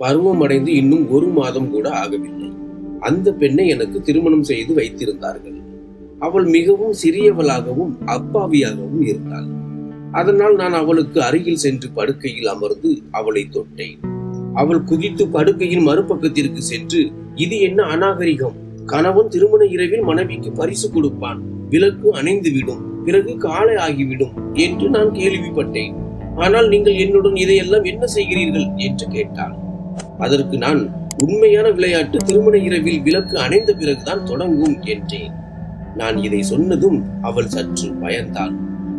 பருவம் அடைந்து இன்னும் ஒரு மாதம் கூட ஆகவில்லை. அந்த பெண்ணை எனக்கு திருமணம் செய்து வைத்திருந்தார்கள். அவள் மிகவும் சிறியவளாகவும் அப்பாவியாகவும் இருந்தாள். அதனால் நான் அவளுக்கு அருகில் சென்று படுக்கையில் அமர்ந்து அவளை தொட்டேன். அவள் குதித்து படுக்கையின் மறுபக்கத்திற்கு சென்று இது என்ன அநாகரிகம்? கணவன் திருமண இரவில் மனைவிக்கு பரிசு கொடுப்பான். விளக்கு அணைந்து விடும் பிறகு காலை ஆகிவிடும் என்று நான் கேள்விப்பட்டேன். ஆனால் நீங்கள் என்னுடன் இதையெல்லாம் என்ன செய்கிறீர்கள்? என்று கேட்டாள். அதற்கு நான் உண்மையான விளையாட்டு திருமண இரவில் விளக்கு அணைந்த பிறகுதான் தொடங்கும் என்றேன். நான் இதை சொன்னதும் அவள் சற்று பயந்தாள்.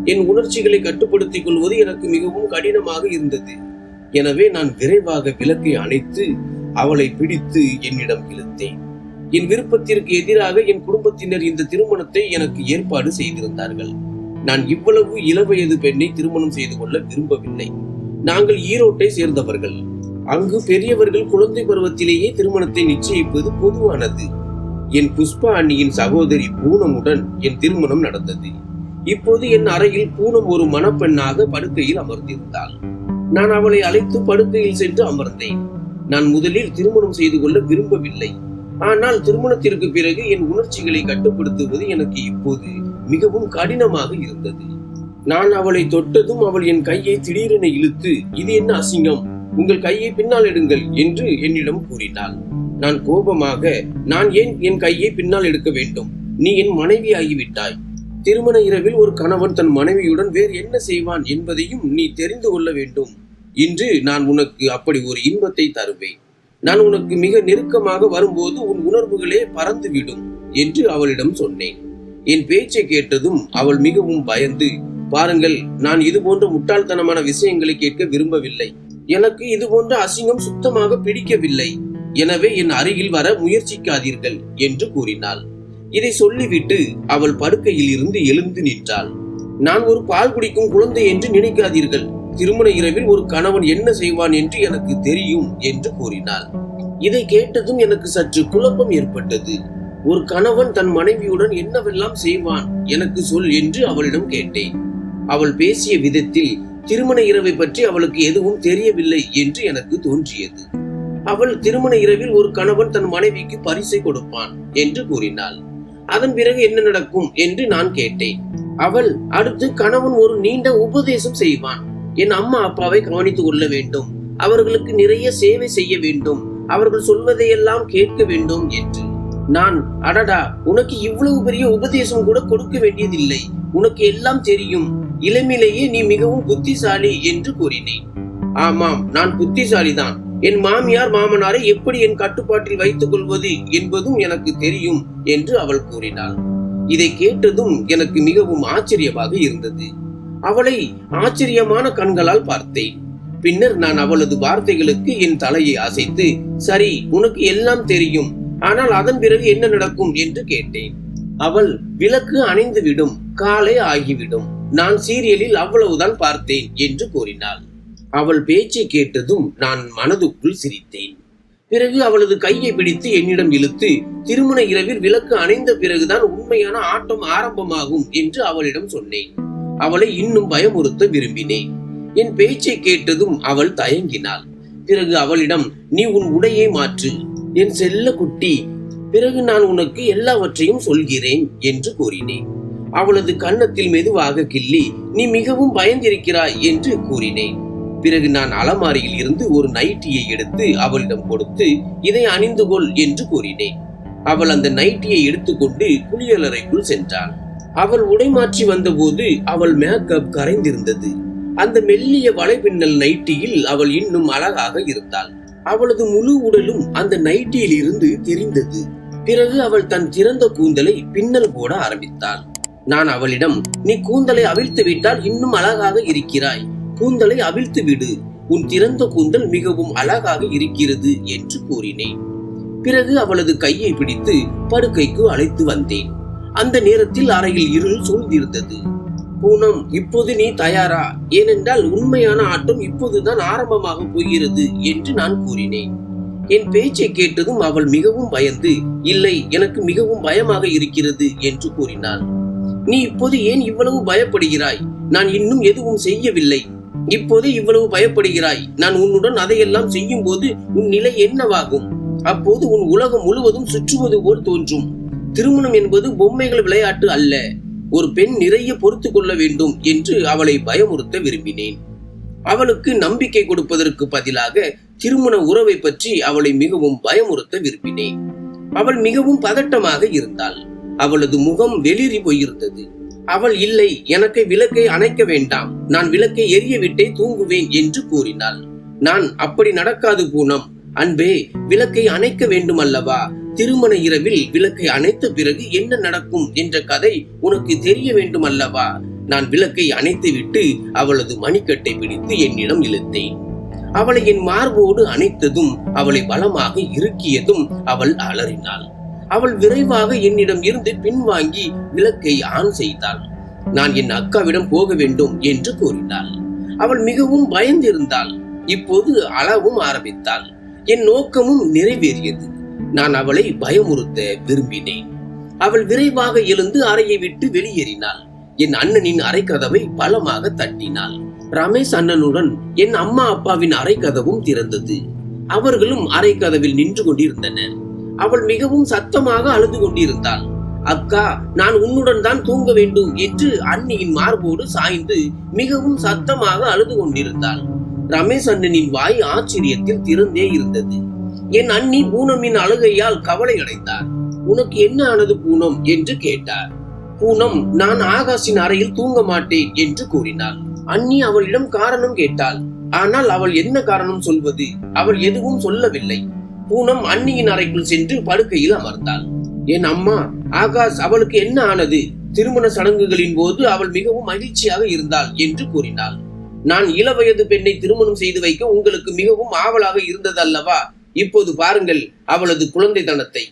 என் உணர்ச்சிகளை கட்டுப்படுத்திக் கொள்வது எனக்கு மிகவும் கடினமாக இருந்தது. எனவே நான் விரைவாக விளக்கை அணைத்து அவளை பிடித்து என்னிடம் இழுத்தேன். என் விருப்பத்திற்கு எதிராக என் குடும்பத்தினர் இந்த திருமணத்தை எனக்கு ஏற்பாடு செய்திருந்தார்கள். நான் இவ்வளவு இளவயது பெண்ணை திருமணம் செய்து கொள்ள விரும்பவில்லை. நாங்கள் ஈரோட்டை சேர்ந்தவர்கள். அங்கு பெரியவர்கள் குழந்தை பருவத்திலேயே திருமணத்தை நிச்சயிப்பது பொதுவானது. என் புஷ்பா அண்ணியின் சகோதரி பூனமுடன் என் திருமணம் நடந்தது. இப்போது என் அறையில் பூனம் ஒரு மணப்பெண்ணாக படுக்கையில் அமர்ந்திருந்தாள். நான் அவளை அழைத்து படுக்கையில் சென்று அமர்ந்தேன். நான் முதலில் திருமணம் செய்து கொள்ள விரும்பவில்லை. ஆனால் திருமணத்திற்கு பிறகு என் உணர்ச்சிகளை கட்டுப்படுத்துவது எனக்கு இப்போது மிகவும் கடினமாக இருந்தது. நான் அவளை தொட்டதும் அவள் என் கையை திடீரென இழுத்து இது என்ன அசிங்கம்? உங்கள் கையை பின்னால் எடுங்கள் என்று என்னிடம் கூறினாள். நான் கோபமாக நான் ஏன் என் கையை பின்னால் எடுக்க வேண்டும்? நீ என் மனைவி ஆகிவிட்டாய் திருமண இரவில் ஒரு கணவன் தன் மனைவியுடன் வேறு என்ன செய்வான் என்பதையும் நீ தெரிந்து கொள்ள வேண்டும். இன்று நான் உனக்கு அப்படி ஒரு இன்பத்தை தருவேன். நான் உனக்கு மிக நெருக்கமாக வரும்போது உன் உணர்வுகளே பறந்துவிடும் என்று அவளிடம் சொன்னேன். என் பேச்சை கேட்டதும் அவள் மிகவும் பயந்து பாருங்கள் நான் இது போன்ற முட்டாள்தனமான விஷயங்களை கேட்க விரும்பவில்லை. எனக்கு இது போன்ற அசிங்கம் சுத்தமாக பிடிக்கவில்லை. எனவே என் அருகில் வர முயற்சிக்காதீர்கள் என்று கூறினாள். இதை சொல்லிவிட்டு அவள் படுக்கையில் இருந்து எழுந்து நின்றாள். நான் ஒரு பால் குடிக்கும் குழந்தை என்று நினைக்காதீர்கள். திருமண இரவில் ஒரு கணவன் என்ன செய்வான் என்று எனக்கு தெரியும் என்று கூறினாள். இதை கேட்டதும் எனக்கு சற்று குழப்பம் ஏற்பட்டது. ஒரு கணவன் தன் மனைவியுடன் என்னவெல்லாம் செய்வான் எனக்கு சொல் என்று அவளிடம் கேட்டேன். அவள் பேசிய விதத்தில் திருமண இரவை பற்றி அவளுக்கு எதுவும் தெரியவில்லை என்று எனக்கு தோன்றியது. அவள் திருமண இரவில் ஒரு கணவன் தன் மனைவிக்கு பரிசை கொடுப்பான் என்று கூறினாள். அதன் பிறகு என்ன நடக்கும் என்று நான் கேட்டேன். அவள் அடுத்து கணவன் ஒரு நீண்ட உபதேசம் செய்வான். என் அம்மா அப்பாவை கவனித்துக் கொள்ள வேண்டும். அவர்களுக்கு நிறைய சேவை செய்ய வேண்டும். அவர்கள் சொல்வதையெல்லாம் கேட்க வேண்டும் என்று. நான் அடடா உனக்கு இவ்வளவு பெரிய உபதேசம் கூட கொடுக்க வேண்டியதில்லை. உனக்கு எல்லாம் தெரியும். இளமையிலேயே நீ மிகவும் புத்திசாலி என்று கூறினேன். ஆமாம் நான் புத்திசாலிதான். என் மாமியார் மாமனாரை எப்படி என் கட்டுப்பாட்டில் வைத்துக் கொள்வது என்பதும் எனக்கு தெரியும் என்று அவள் கூறினாள். இதை கேட்டதும் எனக்கு மிகவும் ஆச்சரியமாக இருந்தது. அவளை ஆச்சரியமான கண்களால் பார்த்தேன். பின்னர் நான் அவளது வார்த்தைகளுக்கு என் தலையை அசைத்து சரி உனக்கு எல்லாம் தெரியும் ஆனால் அதன் பிறகு என்ன நடக்கும் என்று கேட்டேன். அவள் விளக்கு அணைந்துவிடும் காலை ஆகிவிடும். நான் சீரியலில் அவ்வளவுதான் பார்த்தேன் என்று கூறினாள். அவள் பேச்சை கேட்டதும் நான் மனதுக்குள் சிரித்தேன். பிறகு அவளது கையை பிடித்து என்னிடம் இழுத்து திருமண இரவில் விளக்கு அணைந்த பிறகுதான் உண்மையான ஆட்டம் ஆரம்பமாகும் என்று அவளிடம் சொன்னேன். அவளை இன்னும் பயமுறுத்த விரும்பினேன். என் பேச்சை கேட்டதும் அவள் தயங்கினாள். பிறகு அவளிடம் நீ உன் உடையை மாற்று. என் செல்ல குட்டி பிறகு நான் உனக்கு எல்லாவற்றையும் சொல்கிறேன் என்று கூறினேன். அவளது கன்னத்தில் மெதுவாக கிள்ளி நீ மிகவும் பயந்திருக்கிறாய் என்று கூறினேன். பிறகு நான் அலமாரியில் இருந்து ஒரு நைட்டியை எடுத்து அவளிடம் கொடுத்து இதை அணிந்து கொள் என்று கூறினேன். அவள் அந்த நைட்டியை எடுத்துக்கொண்டு குளியலறைக்குள் சென்றாள். அவள் உடைமாற்றி வந்தபோது அவள் மேக்கப் கரைந்திருந்தது. அந்த மெல்லிய வலைபின்னல் நைட்டியில் அவள் இன்னும் அழகாக இருந்தாள். அவளது முழு உடலும் அந்த நைட்டியில் இருந்து தெரிந்தது. பிறகு அவள் தன் திறந்த கூந்தலை பின்னல் போட ஆரம்பித்தாள். நான் அவளிடம் நீ கூந்தலை அவிழ்த்து விட்டால் இன்னும் அழகாக இருக்கிறாய். கூந்தலை அவிழ்த்து விடு. உன் திறந்த கூந்தல் மிகவும் அழகாக இருக்கிறது என்று கூறினேன். பிறகு அவளது கையை பிடித்து படுக்கைக்கு அழைத்து வந்தேன். அந்த நேரத்தில் அறையில் இருள் சூழ்ந்திருந்தது. பூனம் இப்போது நீ தயாரா? ஏனென்றால் உண்மையான ஆட்டம் இப்போதுதான் ஆரம்பமாக போகிறது என்று நான் கூறினேன். என் பேச்சை கேட்டதும் அவள் மிகவும் பயந்து இல்லை எனக்கு மிகவும் பயமாக இருக்கிறது என்று கூறினாள். நீ இப்போது ஏன் இவ்வளவு பயப்படுகிறாய்? நான் இன்னும் எதுவும் செய்யவில்லை. இப்போது இவ்வளவு பயப்படுகிறாய். நான் உன்னுடன் அதையெல்லாம் செய்யும் போது உன் நிலை என்னவாகும்? அப்போது உன் உலகம் முழுவதும் சுற்றுவது போல் தோன்றும். திருமணம் என்பது பொம்மைகள் விளையாட்டு அல்ல. ஒரு பெண் நிறைய பொறுத்து கொள்ள வேண்டும் என்று அவளை பயமுறுத்த விரும்பினேன். அவளுக்கு நம்பிக்கை கொடுப்பதற்கு பதிலாக திருமண உறவை பற்றி அவளை மிகவும் பயமுறுத்த விரும்பினேன். அவள் மிகவும் பதட்டமாக இருந்தாள். அவளது முகம் வெளிரி போயிருந்தது. அவள் இல்லை எனக்கு விளக்கை அணைக்க வேண்டாம். நான் விளக்கை எரிய விட்டே தூங்குவேன் என்று கூறினாள். நான் அப்படி நடக்காது பூனம். அன்பே விளக்கை அணைக்க வேண்டும் அல்லவா திருமண இரவில் விளக்கை அணைத்த பிறகு என்ன நடக்கும் என்ற கதை உனக்கு தெரிய வேண்டும் அல்லவா நான் விளக்கை அணைத்துவிட்டு அவளது மணிக்கட்டை பிடித்து என்னிடம் இழுத்தேன். அவளை என் மார்போடு அணைத்ததும் அவளை பலமாக இறுக்கியதும் அவள் அலறினாள். அவள் விரைவாக என்னிடம் இருந்து பின்வாங்கி விளக்கை ஆன் செய்தாள். நான் என் அக்காவிடம் போக வேண்டும் என்று கூறினாள். அவள் மிகவும் பயந்திருந்தாள். இப்போது அளவும் ஆரம்பித்தாள். என் நோக்கமும் நிறைவேறியது. நான் அவளை பயமுறுத்த விரும்பினேன். அவள் விரைவாக எழுந்து அறையை விட்டு வெளியேறினாள். என் அண்ணனின் அறை கதவை பலமாக தட்டினாள். ரமேஷ் அண்ணனுடன் என் அம்மா அப்பாவின் அறை கதவும் திறந்தது. அவர்களும் அறை கதவில் நின்று கொண்டிருந்தனர். அவள் மிகவும் சத்தமாக அழுது கொண்டிருந்தாள். அக்கா நான் உன்னுடன் தான் தூங்க வேண்டும் என்று அண்ணியின் மார்போடு சாய்ந்து மிகவும் சத்தமாக அழுது கொண்டிருந்தாள். ரமேஷ் அண்ணனின் வாய் ஆச்சரியத்தில் திறந்தே இருந்தது. என் அண்ணி பூனமின் அழுகையால் கவலை அடைந்தார் உனக்கு என்ன ஆனது பூனம்? என்று கேட்டார். பூனம் நான் ஆகாஷின் அறையில் தூங்க மாட்டேன் என்று கூறினாள். அண்ணி அவளிடம் காரணம் கேட்டாள். ஆனால் அவள் என்ன காரணம் சொல்வது? அவள் எதுவும் சொல்லவில்லை. பூனம் அன்னியின் அறைக்குள் சென்று படுக்கையில் அமர்ந்தாள். என் அம்மா ஆகாஷ் அவளுக்கு என்ன ஆனது? திருமண சடங்குகளின் போது அவள் மிகவும் மகிழ்ச்சியாக இருந்தாள் என்று கூறினாள். நான் இளவயது பெண்ணை திருமணம் செய்து வைக்க உங்களுக்கு மிகவும் ஆவலாக இருந்தது அல்லவா இப்போது பாருங்கள் அவளது குழந்தைத்தனத்தை.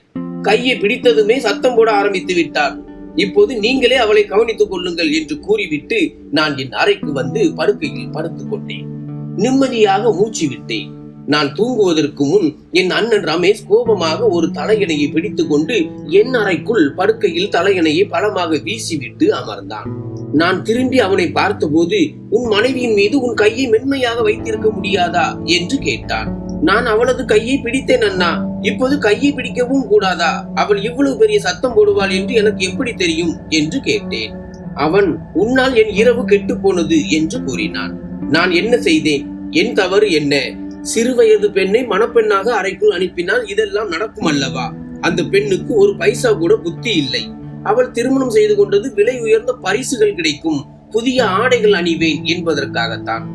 கையை பிடித்ததுமே சத்தம் போட ஆரம்பித்து விட்டார். இப்போது நீங்களே அவளை கவனித்துக் கொள்ளுங்கள் என்று கூறிவிட்டு நான் என் அறைக்கு வந்து படுக்கையில் படுத்துக் கொண்டேன். நிம்மதியாக மூச்சு விட்டேன். நான் தூங்குவதற்கு முன் என் அண்ணன் ரமேஷ் கோபமாக ஒரு தலையணையை பிடித்துக் கொண்டு என் அறைக்குள் படுக்கையில் தலையணையை பலமாக வீசிவிட்டு அமர்ந்தான். நான் திரும்பி அவனை பார்த்தபோது உன் மனைவியின் மீது உன் கையை மென்மையாக வைத்திருக்க முடியாதா? என்று கேட்டான். நான் அவளது கையை பிடித்தேன் அண்ணா. இப்போது கையை பிடிக்கவும் கூடாதா? அவள் இவ்வளவு பெரிய சத்தம் போடுவாள் என்று எனக்கு எப்படி தெரியும்? என்று கேட்டேன். அவன் உன்னால் என் இரவு கெட்டு போனது என்று கூறினான். நான் என்ன செய்தேன்? என் தவறு என்ன? சிறுவயது பெண்ணை மணப்பெண்ணாக அறைக்குள் அனுப்பினால் இதெல்லாம் நடக்கும் அல்லவா? அந்த பெண்ணுக்கு ஒரு பைசா கூட புத்தி இல்லை. அவள் திருமணம் செய்து கொண்டது விலை உயர்ந்த பரிசுகள் கிடைக்கும். புதிய ஆடைகள் அணிவேன் என்பதற்காகத்தான்.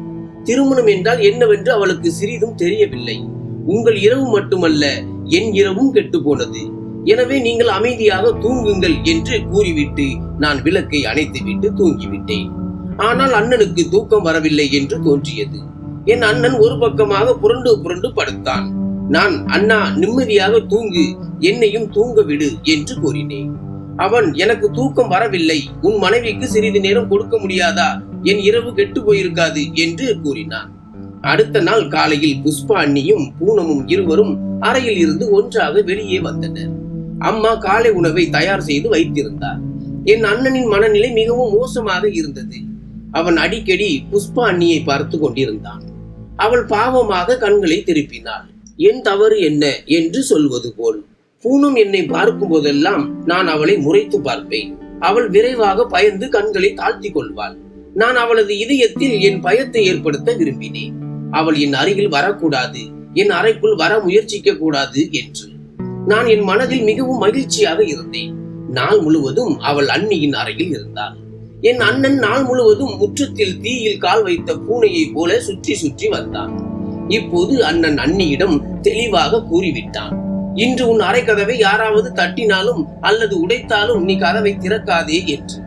திருமணம் என்றால் என்னவென்று அவளுக்கு சிறிதும் தெரியவில்லை. உங்கள் இரவு மட்டுமல்ல என் இரவும் கெட்டு போனது எனவே நீங்கள் அமைதியாக தூங்குங்கள் என்று கூறிவிட்டு நான் விளக்கை அணைத்துவிட்டு தூங்கிவிட்டேன். ஆனால் அண்ணனுக்கு தூக்கம் வரவில்லை என்று தோன்றியது. என் அண்ணன் ஒரு பக்கமாக புரண்டு புரண்டு படுத்தான். நான் அண்ணா நிம்மதியாக தூங்கு. என்னையும் தூங்க விடு என்று கூறினேன். அவன் எனக்கு தூக்கம் வரவில்லை. உன் மனைவிக்கு சிறிது நேரம் கொடுக்க முடியாதா? என் இரவு கெட்டு போயிருக்காது என்று கூறினான். அடுத்த நாள் காலையில் புஷ்பா அண்ணியும் பூனமும் இருவரும் அறையில் இருந்து ஒன்றாக வெளியே வந்தனர். அம்மா காலை உணவை தயார் செய்து வைத்திருந்தார். என் அண்ணனின் மனநிலை மிகவும் மோசமாக இருந்தது. அவன் அடிக்கடி புஷ்பா அண்ணியை பார்த்து கொண்டிருந்தான். அவள் பாவமாக கண்களை திருப்பினாள். என் தவறு என்ன என்று சொல்வது போல். பூனும் என்னை பார்க்கும் போதெல்லாம் நான் அவளை முறைத்து பார்ப்பேன். அவள் விரைவாக பயந்து கண்களை தாழ்த்தி கொள்வாள். நான் அவளது இதயத்தில் என் பயத்தை ஏற்படுத்த விரும்பினேன். அவள் என் அருகில் வரக்கூடாது என் அறைக்குள் வர முயற்சிக்க கூடாது என்று. நான் என் மனதில் மிகவும் மகிழ்ச்சியாக இருந்தேன். நாள் முழுவதும் அவள் அண்ணியின் அறையில் இருந்தாள். என் அண்ணன் நாள் முழுவதும் முற்றத்தில் தீயில் கால் வைத்த பூனையைப் போல சுற்றி சுற்றி வந்தான். இப்போது அண்ணன் அண்ணியிடம் தெளிவாக கூறிவிட்டான். இன்று உன் அரைக்கதவை யாராவது தட்டினாலும் அல்லது உடைத்தாலும் நீ கதவை திறக்காதே என்று.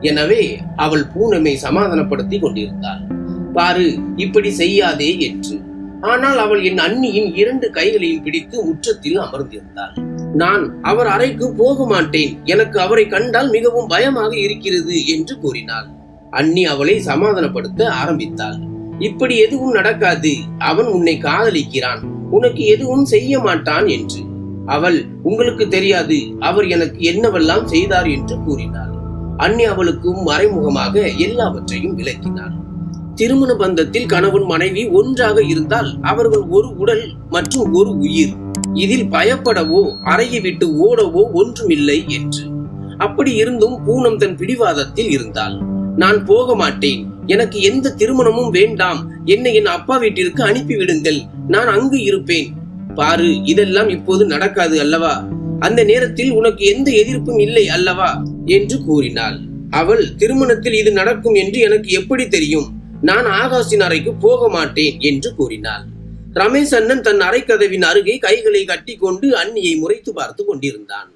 எனவே அவள் பூனமை சமாதானப்படுத்தி கொண்டிருந்தாள். பாரு இப்படி செய்யாதே என்று. ஆனால் அவள் என் அண்ணியின் இரண்டு கைகளையும் பிடித்து உச்சத்தில் அமர்ந்திருந்தாள். நான் அவர் அறைக்கு போக மாட்டேன் எனக்கு அவரை கண்டால் மிகவும் பயமாக இருக்கிறது என்று கூறினாள். அண்ணி அவளை சமாதானப்படுத்த ஆரம்பித்தாள். இப்படி எதுவும் நடக்காது. அவன் உன்னை காதலிக்கிறான். உனக்கு எதுவும் செய்ய மாட்டான் என்று. அவள் உங்களுக்கு தெரியாது. அவர் எனக்கு என்னவெல்லாம் செய்தார் என்று கூறினாள். அண்ணி அவளுக்கும் மறைமுகமாக எல்லாவற்றையும் விளக்கினாள். திருமண பந்தத்தில் கணவன் மனைவி ஒன்றாக இருந்தால் அவர்கள் ஒரு உடல் மற்றும் ஒரு உயிர். இதில் பயப்படவோ அறையை விட்டு ஓடவோ ஒன்றுமில்லை என்று. அப்படி இருந்தும் பூனம் தன் பிடிவாதத்தில் இருந்தாள். நான் போக மாட்டேன். எனக்கு எந்த திருமணமும் வேண்டாம். என்னை என் அப்பா வீட்டிற்கு அனுப்பிவிடுங்கள் நான் அங்கு இருப்பேன். பாரு இதெல்லாம் இப்போது நடக்காது அல்லவா? அந்த நேரத்தில் உனக்கு எந்த எதிர்ப்பும் இல்லை அல்லவா? என்று கூறினாள். அவள் திருமணத்தில் இது நடக்கும் என்று எனக்கு எப்படி தெரியும்? நான் ஆகாஷின் அறைக்கு போக மாட்டேன் என்று கூறினாள். ரமேஷ் அண்ணன் தன் அறைக்கதவின் அருகே கைகளை கட்டிக்கொண்டு அண்ணியை முறைத்து பார்த்து கொண்டிருந்தான்.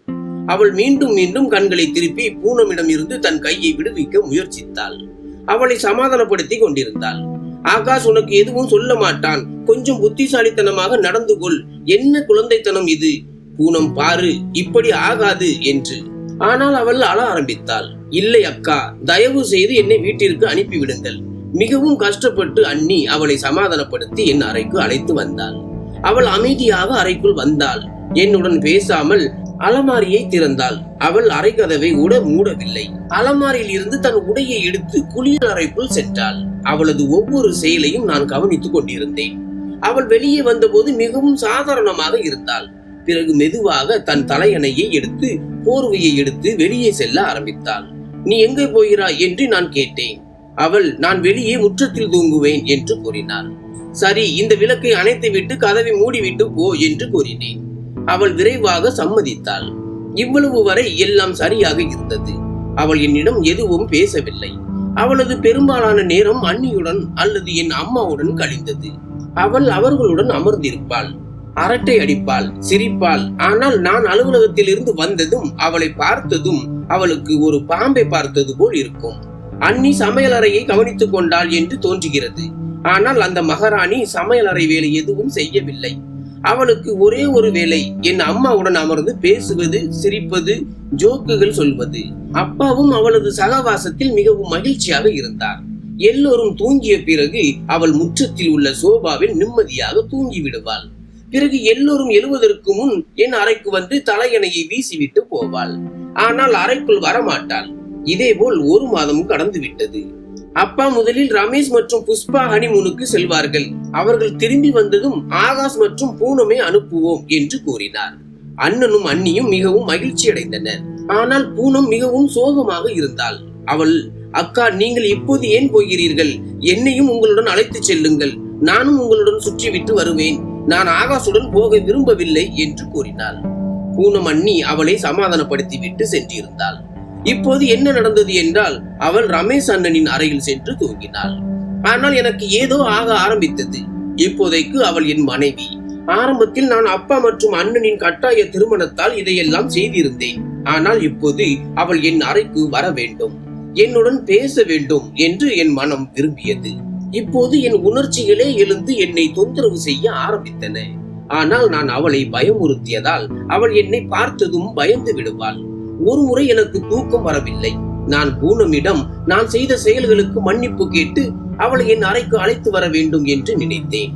அவள் மீண்டும் மீண்டும் கண்களை திருப்பி பூனமிடம் இருந்து தன் கையை விடுவிக்க முயற்சித்தாள். அவளை சமாதானப்படுத்தி கொண்டிருந்தாள். ஆகாஷ் உனக்கு எதுவும் சொல்ல மாட்டான். கொஞ்சம் புத்திசாலித்தனமாக நடந்து கொள். என்ன குழந்தைத்தனம் இது? பூனம் பாரு இப்படி ஆகாது என்று. ஆனால் அவள் அழ ஆரம்பித்தாள். இல்லை அக்கா. தயவு செய்து என்னை வீட்டிற்கு அனுப்பிவிடுங்கள். மிகவும் கஷ்டப்பட்டு அண்ணி அவளை சமாதானப்படுத்தி என் அறைக்கு அழைத்து வந்தாள். அவள் அமைதியாக அறைக்குள் வந்தாள். என்னுடன் பேசாமல் அலமாரியை திறந்தாள். அவள் அறைக்கதவை கூட மூடவில்லை. அலமாரியில் இருந்து தன் உடையை எடுத்து குளியல் அறைக்குள் சென்றாள். அவளது ஒவ்வொரு செயலையும் நான் கவனித்துக் கொண்டிருந்தேன். அவள் வெளியே வந்தபோது மிகவும் சாதாரணமாக இருந்தாள். பிறகு மெதுவாக தன் தலையணையை எடுத்து போர்வையை எடுத்து வெளியே செல்ல ஆரம்பித்தாள். நீ எங்கே போகிறாய்? என்று நான் கேட்டேன். அவள் நான் வெளியே முற்றத்தில் தூங்குவேன் என்று கூறினாள். சரி இந்த விளக்கை அணைத்துவிட்டு கதவை மூடிவிட்டு போ என்று கூறினேன். அவள் விரைவாக சம்மதித்தாள். இவ்வளவு வரை எல்லாம் சரியாக இருந்தது. அவள் என்னிடம் எதுவும் பேசவில்லை. அவளது பெரும்பாலான நேரம் அண்ணியுடன் அல்லது என் அம்மாவுடன் கழிந்தது. அவள் அவர்களுடன் அமர்ந்திருப்பாள். அரட்டை அடிப்பாள் சிரிப்பாள். ஆனால் நான் அலுவலகத்தில் இருந்து வந்ததும் அவளை பார்த்ததும் அவளுக்கு ஒரு பாம்பை பார்த்தது போல் இருக்கும். அண்ணி சமையலறையை கவனித்துக் கொண்டாள் என்று தோன்றுகிறது. ஆனால் அந்த மகாராணி சமையலறை வேலை எதுவும் செய்யவில்லை. அவளுக்கு ஒரே ஒரு வேலை என் அம்மாவுடன் அமர்ந்து பேசுவது சிரிப்பது ஜோக்குகள் சொல்வது. அப்பாவும் அவளது சகவாசத்தில் மிகவும் மகிழ்ச்சியாக இருந்தார். எல்லோரும் தூங்கிய பிறகு அவள் முற்றத்தில் உள்ள சோபாவில் நிம்மதியாக தூங்கி விடுவாள் பிறகு எல்லோரும் எழுவதற்கு முன் என் அறைக்கு வந்து தலையணையை வீசிவிட்டு போவாள். ஆனால் அறைக்குள் வரமாட்டாள். இதேபோல் ஒரு மாதம் கடந்து விட்டது அப்பா முதலில் ரமேஷ் மற்றும் புஷ்பா ஹனிமூனுக்கு செல்வார்கள். அவர்கள் திரும்பி வந்ததும் ஆகாஷ் மற்றும் பூனமே அனுப்புவோம் என்று கூறினார். அண்ணனும் அண்ணியும் மிகவும் மகிழ்ச்சி அடைந்தனர். ஆனால் பூனம் மிகவும் சோகமாக இருந்தாள். அவள் அக்கா நீங்கள் இப்போது ஏன் போகிறீர்கள்? என்னையும் உங்களுடன் அழைத்துச் செல்லுங்கள். நானும் உங்களுடன் சுற்றிவிட்டு வருவேன். நான் ஆகாசுடன் போக விரும்பவில்லை என்று கூறினாள். பூனம் அண்ணி அவளை சமாதானப்படுத்தி விட்டு சென்றிருந்தாள். இப்போது என்ன நடந்தது என்றால் அவள் ரமேஷ் அண்ணனின் அறையில் சென்று தூங்கினாள். ஆனால் எனக்கு ஏதோ ஆக ஆரம்பித்தது. இப்போதைக்கு அவள் என் மனைவி. ஆரம்பத்தில் நான் அப்பா மற்றும் அண்ணனின் கட்டாய திருமணத்தால் இதையெல்லாம் செய்திருந்தேன். ஆனால் இப்போது அவள் என் அறைக்கு வர வேண்டும். என்னுடன் பேச வேண்டும் என்று என் மனம் விரும்பியது. இப்போது என் உணர்ச்சிகளே எழுந்து என்னை தொந்தரவு செய்ய ஆரம்பித்தன. ஆனால் நான் அவளை பயமுறுத்தியதால் அவள் என்னை பார்த்ததும் பயந்து விடுவாள். ஒரு முறை எனக்கு தூக்கம் வரவில்லை. நான் பூனமிடம் நான் செய்த செயல்களுக்கு மன்னிப்பு கேட்டு அவளை என் அறைக்கு அழைத்து வர வேண்டும் என்று நினைத்தேன்.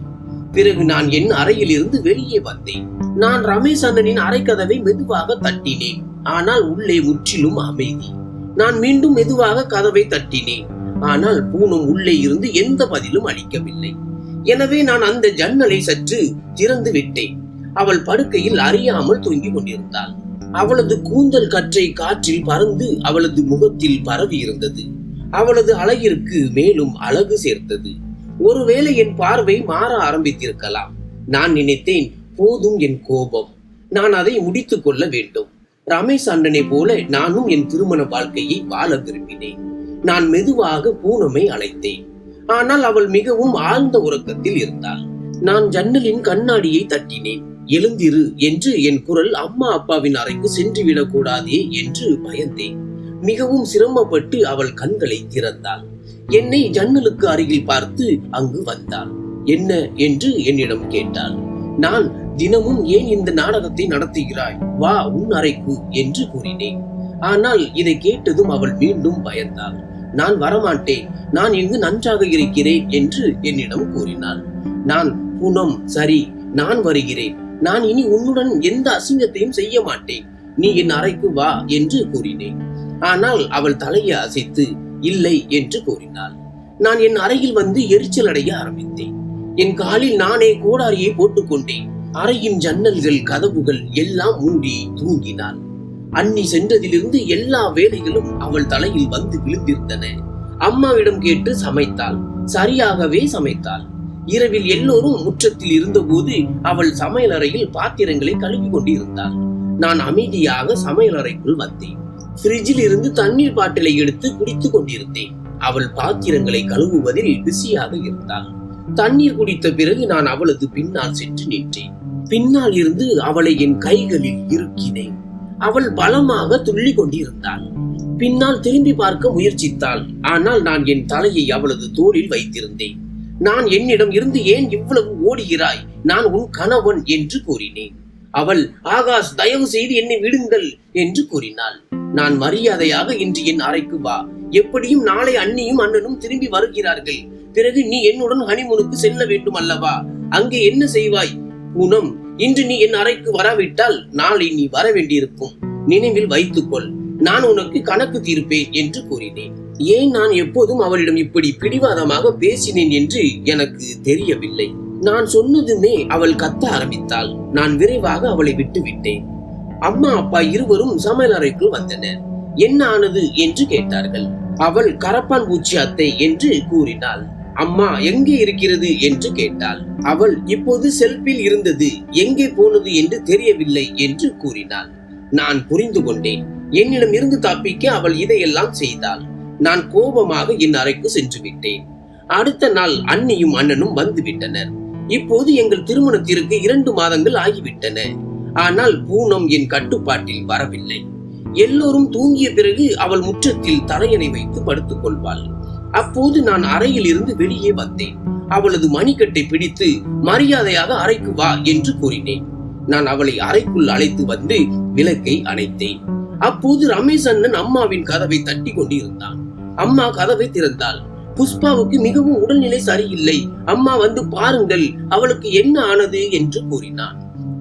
பிறகு நான் என் அறையில் இருந்து வெளியே வந்தேன். நான் ரமேஷ் அண்ணனின் அறைக்கதவை மெதுவாக தட்டினேன். ஆனால் உள்ளே முற்றிலும் அமைதி. நான் மீண்டும் மெதுவாக கதவை தட்டினேன். ஆனால் பூனம் உள்ளே இருந்து எந்த பதிலும் அளிக்கவில்லை. எனவே நான் அந்த ஜன்னலை சற்று திறந்து விட்டேன். அவள் படுக்கையில் அறியாமல் தூங்கிக் கொண்டிருந்தாள். அவளது கூந்தல் கற்றை காற்றில் பறந்து அவளது முகத்தில் பரவி இருந்தது. அவளது அழகிற்கு மேலும் அழகு சேர்த்தது. ஒருவேளை என் பார்வை மாற ஆரம்பித்திருக்கலாம். நான் நினைத்தேன் போதும் என் கோபம். நான் அதை முடித்துக் கொள்ள வேண்டும். ரமேஷ் அண்ணனை போல நானும் என் திருமண வாழ்க்கையை வாழ விரும்பினேன். நான் மெதுவாக பூனமை அழைத்தேன். ஆனால் அவள் மிகவும் ஆழ்ந்த உறக்கத்தில் இருந்தாள். நான் ஜன்னலின் கண்ணாடியை தட்டினேன். எழுந்திரு என்று என் குரல் அம்மா அப்பாவின் அறைக்கு சென்று விடக்கூடாதே என்று பயந்தேன். மிகவும் சிரமப்பட்டு அவள் கண்களை திறந்தாள். என்னை ஜன்னலுக்கு அருகில் பார்த்து அங்கு வந்தாள். என்ன என்று என்னிடம் கேட்டாள். நான் தினமும் ஏன் இந்த நாடகத்தை நடத்துகிறாய்? வா உன் அறைக்கு என்று கூறினேன். ஆனால் இதை கேட்டதும் அவள் மீண்டும் பயந்தாள். நான் வரமாட்டேன். நான் இங்கு நன்றாக இருக்கிறேன் என்று என்னிடம் கூறினாள். நான் புனம் சரி நான் வருகிறேன். நான் இனி உன்னுடன் எந்த அசிங்கத்தையும் செய்ய மாட்டேன். நீ என் அறைக்கு வா என்று கூறினேன். ஆனால் அவள் தலையை அசைத்து இல்லை என்று கூறினாள். நான் என் அறையில் வந்து எரிச்சல் அடைய ஆரம்பித்தேன். என் காலில் நானே கோடாரியை போட்டுக்கொண்டேன். அறையின் ஜன்னல்கள் கதவுகள் எல்லாம் மூடி தூங்கினாள். அன்னி சென்றதிலிருந்து எல்லா வேலைகளும் அவள் தலையில் வந்து விழுந்திருந்தன. அம்மாவிடம் கேட்டு சமைத்தாள். சரியாகவே சமைத்தாள். இரவில் எல்லோரும் முற்றத்தில் இருந்தபோது அவள் சமையலறையில் பாத்திரங்களை கழுவி கொண்டிருந்தாள். நான் அமைதியாக சமையலறைக்குள் வந்தேன். ஃப்ரிட்ஜில் இருந்து தண்ணீர் பாட்டிலை எடுத்து குடித்துக் கொண்டிருந்தேன். அவள் பாத்திரங்களை கழுவுவதில் பிஸியாக இருந்தாள். தண்ணீர் குடித்த பிறகு நான் அவளது பின்னால் சென்று நின்றேன். பின்னால் இருந்து அவளை என் கைகளில் இருக்கினேன் அவள் பலமாக துள்ளி கொண்டிருந்தாள். பின்னால் திரும்பி பார்க்க முயற்சித்தாள். ஆனால் நான் என் தலையை அவளது தோளில் வைத்திருந்தேன். நான் என்னிடம் இருந்து ஏன் இவ்வளவு ஓடுகிறாய்? நான் உன் கணவன் என்று கூறினேன். அவள் ஆகாஷ் தயவு செய்து என்னை விடுங்கள் என்று கூறினாள். நான் மரியாதையாக இன்று என் அறைக்கு வா. எப்படியும் நாளை அண்ணியும் அண்ணனும் திரும்பி வருகிறார்கள். பிறகு நீ என்னுடன் ஹனிமூனுக்கு செல்ல வேண்டும் அல்லவா? அங்கே என்ன செய்வாய்? பூனம் இன்று நீ என் அறைக்கு வராவிட்டால் நாளை நீ வர வேண்டியிருக்கும். நினைவில் வைத்துக்கொள். நான் உனக்கு கணக்கு தீர்ப்பேன் என்று கூறினேன். ஏன் நான் எப்போதும் அவளிடம் இப்படி பிடிவாதமாக பேசினேன் என்று எனக்கு தெரியவில்லை. நான் சொன்னதுமே அவள் கத்த ஆரம்பித்தாள். நான் விரைவாக அவளை விட்டு விட்டேன். அம்மா அப்பா இருவரும் சமையலறைக்குள் வந்தனர். என்ன ஆனது என்று கேட்டார்கள். அவள் கரப்பான் பூச்சி அத்தை என்று கூறினாள். அம்மா எங்கே இருக்கிறது என்று கேட்டாள். அவள் இப்போது செல்பில் இருந்தது. எங்கே போனது என்று தெரியவில்லை என்று கூறினாள். நான் புரிந்து கொண்டேன். என்னிடம் இருந்து தப்பிக்க அவள் இதையெல்லாம் செய்தாள். நான் கோபமாக என் அறைக்கு சென்று விட்டேன். அடுத்த நாள் அண்ணியும் அண்ணனும் வந்து விட்டனர். இப்போது எங்கள் திருமணத்திற்கு இரண்டு மாதங்கள் ஆகிவிட்டன. ஆனால் பூனம் என் கட்டுப்பாட்டில் வரவில்லை. எல்லோரும் தூங்கிய பிறகு அவள் முற்றத்தில் தலையணை வைத்து படுத்துக் கொள்வாள். அப்போது நான் அறையில் இருந்து வெளியே வந்தேன். அவளது மணிக்கட்டை பிடித்து மரியாதையாக அறைக்கு வா என்று கூறினேன். நான் அவளை அறைக்குள் அழைத்து வந்து விளக்கை அணைத்தேன். அப்போது ரமேஷ் அண்ணன் அம்மாவின் கதவை தட்டி கொண்டிருந்தான். அம்மா கதவை திறந்தாள். புஷ்பாவுக்கு மிகவும் உடல்நிலை சரியில்லை. அம்மா வந்து பாருங்கள் அவளுக்கு என்ன ஆனது என்று கூறினான்.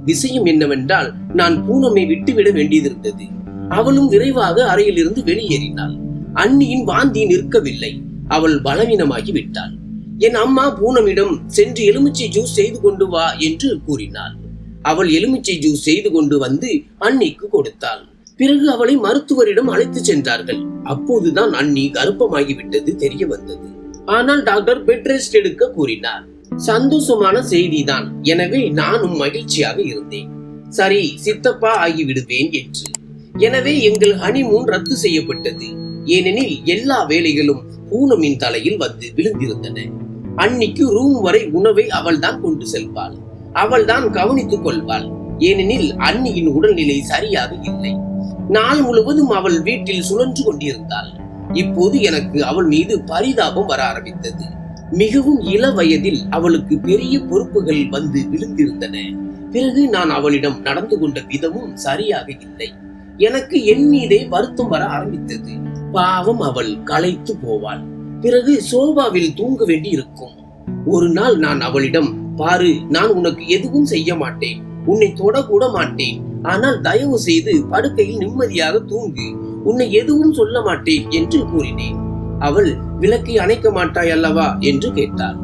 விஷயம் என்னவென்றால் நான் பூனமை விட்டுவிட வேண்டியிருந்தது. அவளும் விரைவாக அறையிலிருந்து வெளியேறினாள். அண்ணியின் வாந்தி நிற்கவில்லை. அவள் பலவீனமாகி விட்டாள். என் அம்மா பூனமிடம் சென்று எலுமிச்சை ஜூஸ் செய்து கொண்டு வா என்று கூறினாள். அவள் எலுமிச்சை ஜூஸ் செய்து கொண்டு வந்து அன்னிக்கு கொடுத்தாள். பிறகு அவளை மருத்துவரிடம் அழைத்து சென்றார்கள். அப்போதுதான் அண்ணி கர்ப்பமாகிவிட்டது தெரிய வந்தது. ஆனால் டாக்டர் பெட் ரெஸ்ட் எடுக்க கூறினார் சந்தோஷமான செய்திதான். எனவே நானும் மகிழ்ச்சியாக இருந்தேன். சரி சித்தப்பா ஆகிவிடுவேன் என்று. எனவே எங்கள் ஹனிமூன் ரத்து செய்யப்பட்டது. ஏனெனில் எல்லா வேலைகளும் பூனமின் தலையில் வந்து விழுந்திருந்தன. அன்னிக்கு ரூம் வரை உணவை அவள்தான் கொண்டு செல்வாள். அவள்தான் கவனித்துக் கொள்வாள். ஏனெனில் அன்னியின் உடல்நிலை சரியாக இல்லை. நாள் முழுவதும் அவள் வீட்டில் சுழன்று கொண்டிருந்தாள். இப்போது எனக்கு அவள் மீது பரிதாபம் வர ஆரம்பித்தது. மிகவும் இள வயதில் அவளுக்கு பெரிய பொறுப்புகள் வந்து விழுந்திருந்தன. பிறகு நான் அவளிடம் நடந்து கொண்ட விதமும் சரியாக இல்லை. எனக்கு என் மீதே வருத்தம் வர ஆரம்பித்தது. பாவம் அவள் களைத்து போவாள். பிறகு சோபாவில் தூங்க வேண்டி இருக்கும் ஒரு நாள் நான் அவளிடம் பாரு நான் உனக்கு எதுவும் செய்ய மாட்டேன். உன்னை தொடக்கூட மாட்டேன். ஆனால் தயவு செய்து படுக்கையில் நிம்மதியாக தூங்கு. உன்னை எதுவும் சொல்ல மாட்டேன் என்று கூறினேன். அவள் விளக்கை அணைக்க மாட்டாய் அல்லவா? என்று கேட்டாள்.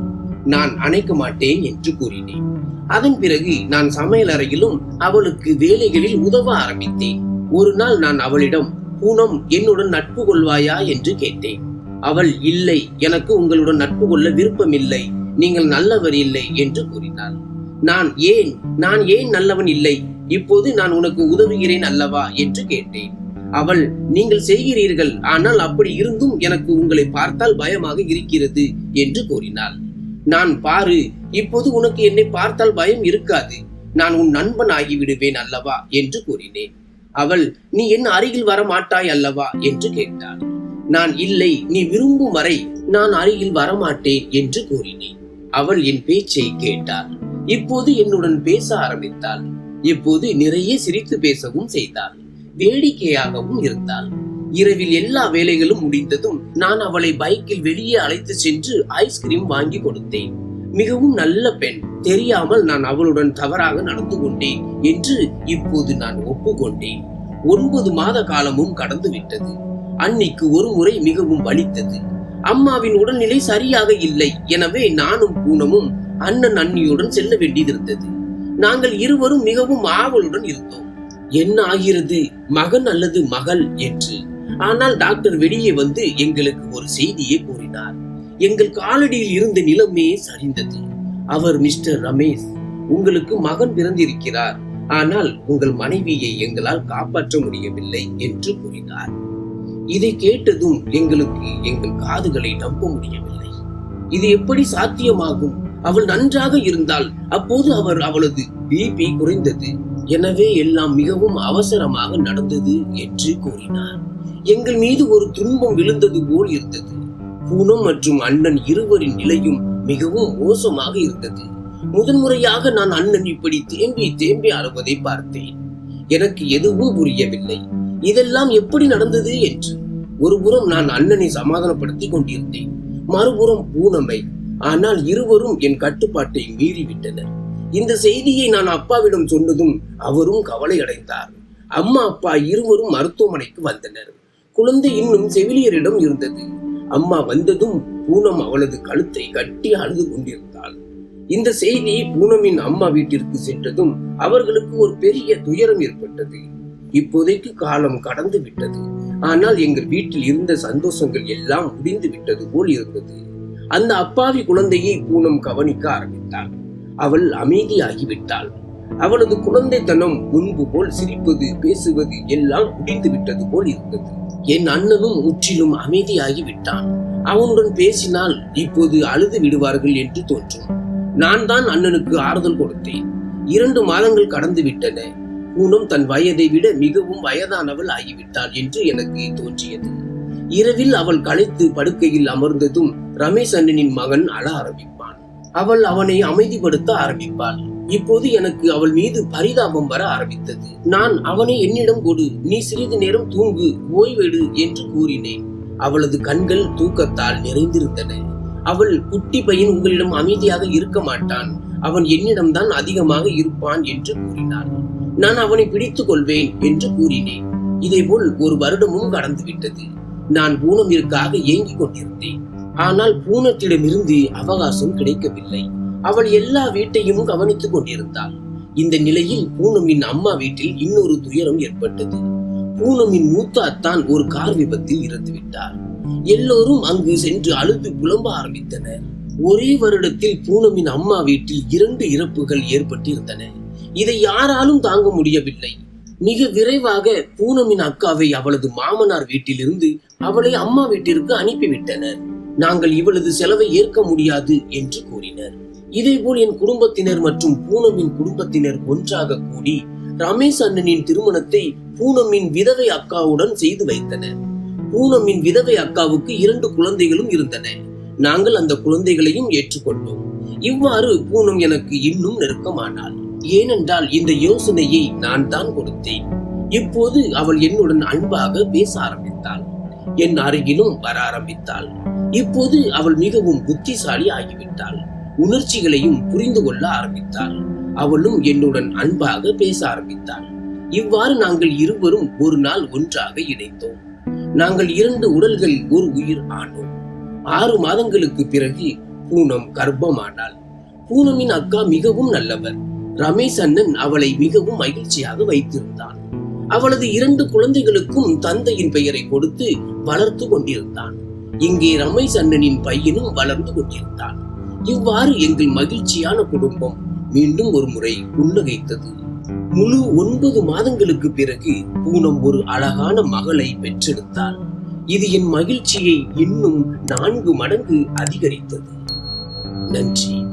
நான் அணைக்க மாட்டேன் என்று கூறினேன். அதன் பிறகு நான் சமையலறையிலும் அவளுக்கு வேலைகளில் உதவ ஆரம்பித்தேன். ஒரு நாள் நான் அவளிடம் பூனம் என்னுடன் நட்பு கொள்வாயா? என்று கேட்டேன். அவள் இல்லை எனக்கு உங்களுடன் நட்பு கொள்ள விருப்பமில்லை. நீங்கள் நல்லவர் இல்லை என்று கூறினாள். நான் ஏன் நான் ஏன் நல்லவன் இல்லை? இப்போது நான் உனக்கு உதவுகிறேன் அல்லவா என்று கேட்டேன். அவள் நீங்கள் செய்கிறீர்கள் ஆனால் அப்படி இருந்தும் எனக்கு உங்களை பார்த்தால் பயமாக இருக்கிறது என்று கூறினாள். நான் பாரு இப்போது உனக்கு என்னை பார்த்தால் பயம் இருக்காது நான் உன் நண்பன் ஆகிவிடுவேன் அல்லவா என்று கூறினேன். அவள் நீ என் அருகில் வர மாட்டாய் அல்லவா என்று கேட்டாள். நான் இல்லை நீ விரும்பும் வரை நான் அருகில் வரமாட்டேன் என்று கூறினேன். அவள் என் பேச்சை கேட்டாள். இப்போது என்னுடன் பேச ஆரம்பித்தாள். இப்போது நிறைய சிரித்து பேசவும் செய்தாள். வேடிக்கையாகவும் இருந்தாள். இரவில் எல்லா வேலைகளும் முடிந்ததும் நான் அவளை பைக்கில் வெளியே அழைத்து சென்று ஐஸ்கிரீம் வாங்கி கொடுத்தேன். மிகவும் நல்ல பெண். தெரியாமல் நான் அவளுடன் தவறாக நடந்து கொண்டேன் என்று இப்போது நான் ஒப்புக்கொண்டேன். ஒன்பது மாத காலமும் கடந்து விட்டது. அன்னிக்கு ஒரு முறை மிகவும் வலித்தது. அம்மாவின் உடல்நிலை சரியாக இல்லை. எனவே நானும் பூனமும் அண்ணன் அண்ணியுடன் செல்ல வேண்டியிருந்தது. நாங்கள் இருவரும் மிகவும் ஆவலுடன் இருந்தோம். என்ன ஆகிறது? மகன் அல்லது மகள் என்று. ஆனால் டாக்டர் வெளியே வந்து எங்களுக்கு ஒரு செய்தியை கூறினார். எங்கள் காலடியில் இருந்த நிலமே சரிந்தது. அவர் மிஸ்டர் ரமேஷ் உங்களுக்கு மகன் பிறந்திருக்கிறார். ஆனால் உங்கள் மனைவியை எங்களால் காப்பாற்ற முடியவில்லை என்று கூறினார். இதை கேட்டதும் எங்களுக்கு எங்கள் காதுகளை நம்ப முடியவில்லை. இது எப்படி சாத்தியமாகும்? அவள் நன்றாக இருந்தால் அப்போது அவர் அவளது பிபி குறைந்தது. எனவே எல்லாம் மிகவும் அவசரமாக நடந்தது என்று கூறினார். எங்கள் மீது ஒரு துன்பம் விழுந்தது போல் இருந்தது. பூனம் மற்றும் அண்ணன் இருவரின் நிலையும் மிகவும் மோசமாக இருந்தது. முதன்முறையாக நான் அண்ணன் இப்படி தேம்பி தேம்பி அறுவதை பார்த்தேன். எனக்கு எதுவும் புரியவில்லை. இதெல்லாம் எப்படி நடந்தது என்று. ஒருபுறம் நான் அண்ணனை சமாதானப்படுத்திக் கொண்டிருந்தேன். மறுபுறம் பூனமை. ஆனால் இருவரும் என் கட்டுப்பாட்டை மீறிவிட்டனர். இந்த செய்தியை நான் அப்பாவிடம் சொன்னதும் அவரும் கவலை அடைந்தார் அம்மா அப்பா இருவரும் மருத்துவமனைக்கு வந்தனர். குழந்தை இன்னும் செவிலியரிடம் இருந்தது. அம்மா வந்ததும் பூனம் அவளது கழுத்தை கட்டி அழுது கொண்டிருந்தாள். இந்த செய்தி பூனமின் அம்மா வீட்டிற்கு சென்றதும் அவர்களுக்கு ஒரு பெரிய துயரம் ஏற்பட்டது. இப்போதைக்கு காலம் கடந்து விட்டது. ஆனால் எங்கள் வீட்டில் இருந்த சந்தோஷங்கள் எல்லாம் முடிந்து விட்டது போல் இருந்தது. அந்த அப்பாவி குழந்தையை பூனம் கவனிக்க ஆரம்பித்தாள். அவள் அமைதியாகிவிட்டாள். அவளது குழந்தைத்தனம் முன்பு போல் சிரிப்பது பேசுவது எல்லாம் முடிந்து விட்டது போல் இருந்தது. என் அண்ணனும் முற்றிலும் அமைதியாகி விட்டான். அவனுடன் பேசினால் இப்போது அழுது விடுவார்கள் என்று தோன்றும். நான் தான் அண்ணனுக்கு ஆறுதல் கொடுத்தேன். இரண்டு மாதங்கள் கடந்து விட்டன. பூனம் தன் வயதை விட மிகவும் வயதானவள் ஆகிவிட்டாள் என்று எனக்கு தோன்றியது. இரவில் அவள் களைத்து படுக்கையில் அமர்ந்ததும் ரமேஷ் அண்ணனின் மகன் அழ ஆரம்பிப்பான். அவள் அவனை அமைதிப்படுத்த ஆரம்பிப்பாள். இப்போது எனக்கு அவள் மீது பரிதாபம் வர ஆரம்பித்தது. நான் அவனை என்னிடம் கொடு நீ சிறிது நேரம் தூங்கு ஓய்வெடு என்று கூறினேன். அவளது கண்கள் தூக்கத்தால் நிறைந்திருந்தன. அவள் குட்டி பையன் உங்களிடம் அமைதியாக இருக்க மாட்டான். அவன் என்னிடம்தான் அதிகமாக இருப்பான் என்று கூறினாள். நான் அவனை பிடித்துக் கொள்வேன் என்று கூறினேன். இதேபோல் ஒரு வருடமும் கடந்து விட்டது நான் பூனமிற்காக ஏங்கிக் கொண்டிருந்தேன். ஆனால் பூனத்திடமிருந்து அவகாசம் கிடைக்கவில்லை. அவள் எல்லா வீட்டையும் கவனித்துக் கொண்டிருந்தாள். இந்த நிலையில் பூனமின் அம்மா வீட்டில் இன்னொரு துயரம் ஏற்பட்டது. பூனமின் மூத்த அத்தான் ஒரு கார் விபத்தில் இறந்து விட்டார். எல்லோரும் அங்கு சென்று அழுது புலம்ப ஆரம்பித்தனர். ஒரே வருடத்தில் பூனமின் அம்மா வீட்டில் இரண்டு இறப்புகள் ஏற்பட்டிருந்தன. இதை யாராலும் தாங்க முடியவில்லை. மிக விரைவாக பூனமின் அக்காவை அவளது மாமனார் வீட்டிலிருந்து அவளை அம்மா வீட்டிற்கு அனுப்பிவிட்டனர். நாங்கள் இவளது செலவை ஏற்க முடியாது என்று கூறினர். இதேபோல் என் குடும்பத்தினர் மற்றும் பூனமின் குடும்பத்தினர் ஒன்றாக கூடி ரமேஷ் அண்ணனின் திருமணத்தை பூனமின் விதவை அக்காவுடன் செய்து வைத்தனர். பூனமின் விதவை அக்காவுக்கு இரண்டு குழந்தைகளும் இருந்தன. நாங்கள் அந்த குழந்தைகளையும் ஏற்றுக்கொண்டோம். இவ்வாறு பூனம் எனக்கு இன்னும் நெருக்கமானாள். ஏனென்றால் இந்த யோசனையை நான் தான் கொடுத்தேன். இப்போது அவள் என்னுடன் அன்பாக பேச ஆரம்பித்தாள். என் அருகிலும் வர ஆரம்பித்தாள். இப்போது அவள் மிகவும் புத்திசாலி ஆகிவிட்டாள். உணர்ச்சிகளையும் புரிந்து கொள்ள ஆரம்பித்தாள். அவளும் என்னுடன் அன்பாக பேச ஆரம்பித்தாள். இவ்வாறு நாங்கள் இருவரும் ஒரு நாள் ஒன்றாக இணைந்தோம். நாங்கள் இரண்டு உடல்கள் ஒரு உயிர் ஆனோம். ஆறு மாதங்களுக்கு பிறகு பூனம் கர்ப்பமானாள். பூனமின் அக்கா மிகவும் நல்லவர். ரமேஷ் அண்ணன் அவளை மிகவும் மகிழ்ச்சியாக வைத்திருந்தான். அவளது இரண்டு குழந்தைகளுக்கும் தந்தையின் பெயரை கொடுத்து வளர்த்து கொண்டிருந்தான். இங்கே ரமேஷ் அண்ணனின் பையனும் வளர்ந்து கொண்டிருந்தான். இவ்வாறு எங்கள் மகிழ்ச்சியான குடும்பம் மீண்டும் ஒரு முறை புன்னகைத்தது முழு ஒன்பது மாதங்களுக்கு பிறகு பூனம் ஒரு அழகான மகளை பெற்றெடுத்தாள். இது என் மகிழ்ச்சியை இன்னும் நான்கு மடங்கு அதிகரித்தது. நன்றி.